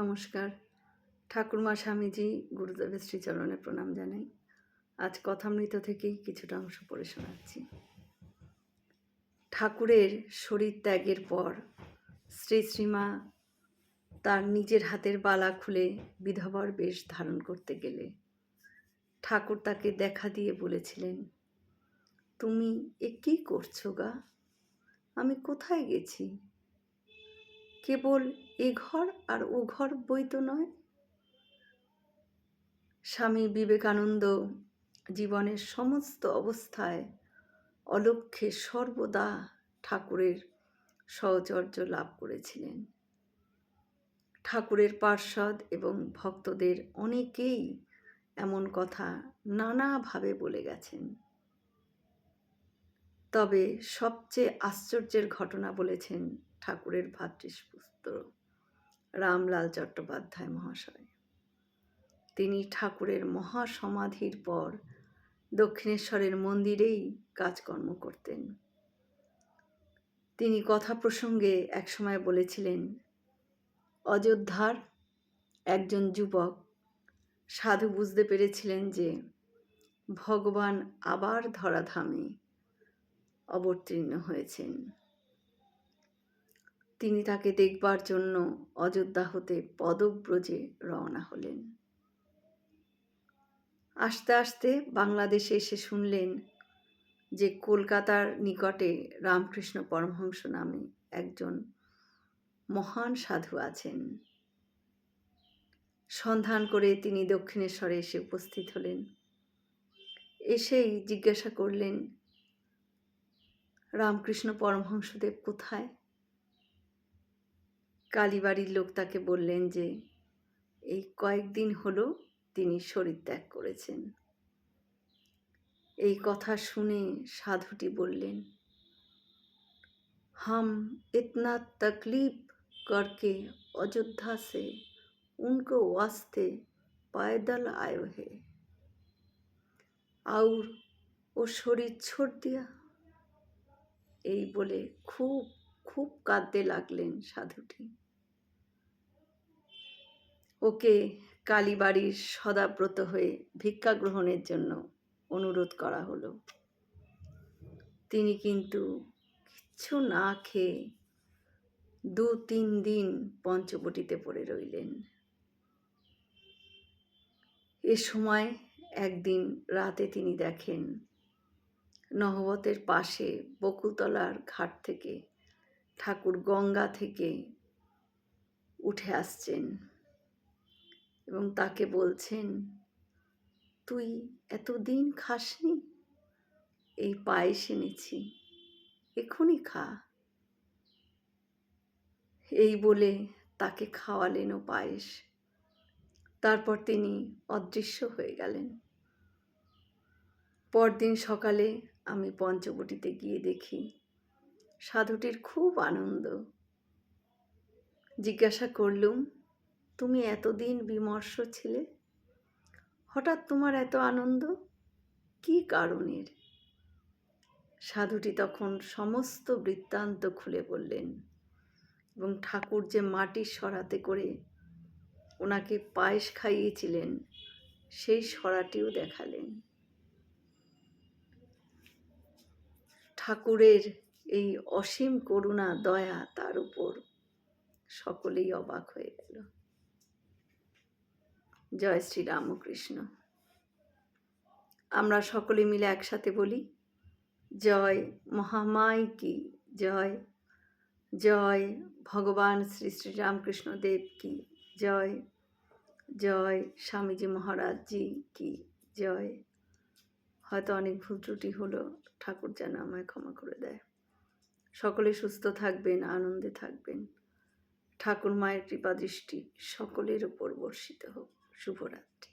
নমস্কার। ঠাকুরমা স্বামীজি গুরুদেবের শ্রীচরণে প্রণাম জানাই। আজ কথামৃত থেকেই কিছুটা অংশ পড়ে শোনাচ্ছি। ঠাকুরের শরীর ত্যাগের পর শ্রী শ্রীমা তার নিজের হাতের বালা খুলে বিধবার বেশ ধারণ করতে গেলে ঠাকুর তাকে দেখা দিয়ে বলেছিলেন, তুমি এ কী করছ গা? আমি কোথায় গেছি? কেবল এ ঘর আর ও ঘর বই তো নয়? স্বামী বিবেকানন্দ জীবনের সমস্ত অবস্থায় অলক্ষ্যে সর্বদা ঠাকুরের সহচর্য লাভ করেছিলেন। ঠাকুরের পার্ষদ এবং ভক্তদের অনেকেই এমন কথা নানাভাবে বলে গেছেন। তবে সবচেয়ে আশ্চর্যের ঘটনা বলেছেন ঠাকুরের ভাতৃপুত্র রামলাল চট্টোপাধ্যায় মহাশয়। তিনি ঠাকুরের মহাসমাধির পর দক্ষিণেশ্বরের মন্দিরেই কাজকর্ম করতেন। তিনি কথা প্রসঙ্গে একসময় বলেছিলেন, অযোধ্যার একজন যুবক সাধু বুঝতে পেরেছিলেন যে ভগবান আবার ধরাধামে অবতীর্ণ হয়েছেন। তিনি তাকে দেখবার জন্য অযোধ্যা হতে পদব্রজে রওনা হলেন। আস্তে আস্তে বাংলাদেশে এসে শুনলেন যে কলকাতার নিকটে রামকৃষ্ণ পরমহংস নামে একজন মহান সাধু আছেন। সন্ধান করে তিনি দক্ষিণেশ্বরে এসে উপস্থিত হলেন। এসেই জিজ্ঞাসা করলেন, রামকৃষ্ণ পরমহংসদেব কোথায়? কালীবাড়ির লোক তাকে বললেন যে, এই কয়েকদিন হলো তিনি শরীর ত্যাগ করেছেন। এই কথা শুনে সাধুটি বললেন, হাম ইতনা তকলিফ করকে অযোধ্যা সে উনকো ওয়াস্তে পায়দল আয়ো হে। আউর ও শরীর ছোট দিয়া। এই বলে খুব খুব কাঁদতে লাগলেন সাধুটি। ওকে কালীবাড়ির সদাব্রত হয়ে ভিক্ষা গ্রহণের জন্য অনুরোধ করা হলো। তিনি কিন্তু কিচ্ছু না খেয়ে দু তিন দিন পঞ্চবটিতে পড়ে রইলেন। এ সময় একদিন রাতে তিনি দেখেন নহবতের পাশে বকুলতলার ঘাট থেকে ঠাকুর গঙ্গা থেকে উঠে আসছেন। এবং তাকে বলছেন, তুই এতদিন খাসনি? এই পায়েস এনেছি, এখনই খা। এই বলে তাকে খাওয়ালেন ও পায়েস। তারপর তিনি অদৃশ্য হয়ে গেলেন। পরদিন সকালে আমি পঞ্চবটিতে গিয়ে দেখি, সাধুটির খুব আনন্দ। জিজ্ঞাসা করলুম তুমি এতদিন বিমর্ষ ছিলে? হঠাৎ তোমার এত আনন্দ? কি কারণের? সাধুটি তখন সমস্ত বৃত্তান্ত খুলে বললেন, এবং ঠাকুর যে মাটির সরাতে করে ওনাকে পায়েস খাইয়েছিলেন, সেই সরাটিও দেখালেন। ঠাকুরের এই অসীম করুণা, দয়া তার উপর সকলেই অবাক হয়ে গেল। জয় শ্রী রামকৃষ্ণ আমরা সকলে মিলে একসাথে বলি, জয় মহামাই কি, জয় জয় ভগবান শ্রী শ্রী রামকৃষ্ণ দেব কি, জয় জয় স্বামীজি মহারাজজি কি, জয়। হয়তো অনেক ভুল ত্রুটি হলো, ঠাকুর যেন আমায় ক্ষমা করে দেয়। সকলে সুস্থ থাকবেন, আনন্দে থাকবেন। ঠাকুর মায়ের কৃপা দৃষ্টি সকলের উপর বর্ষিত হোক। শুভরাত্রি।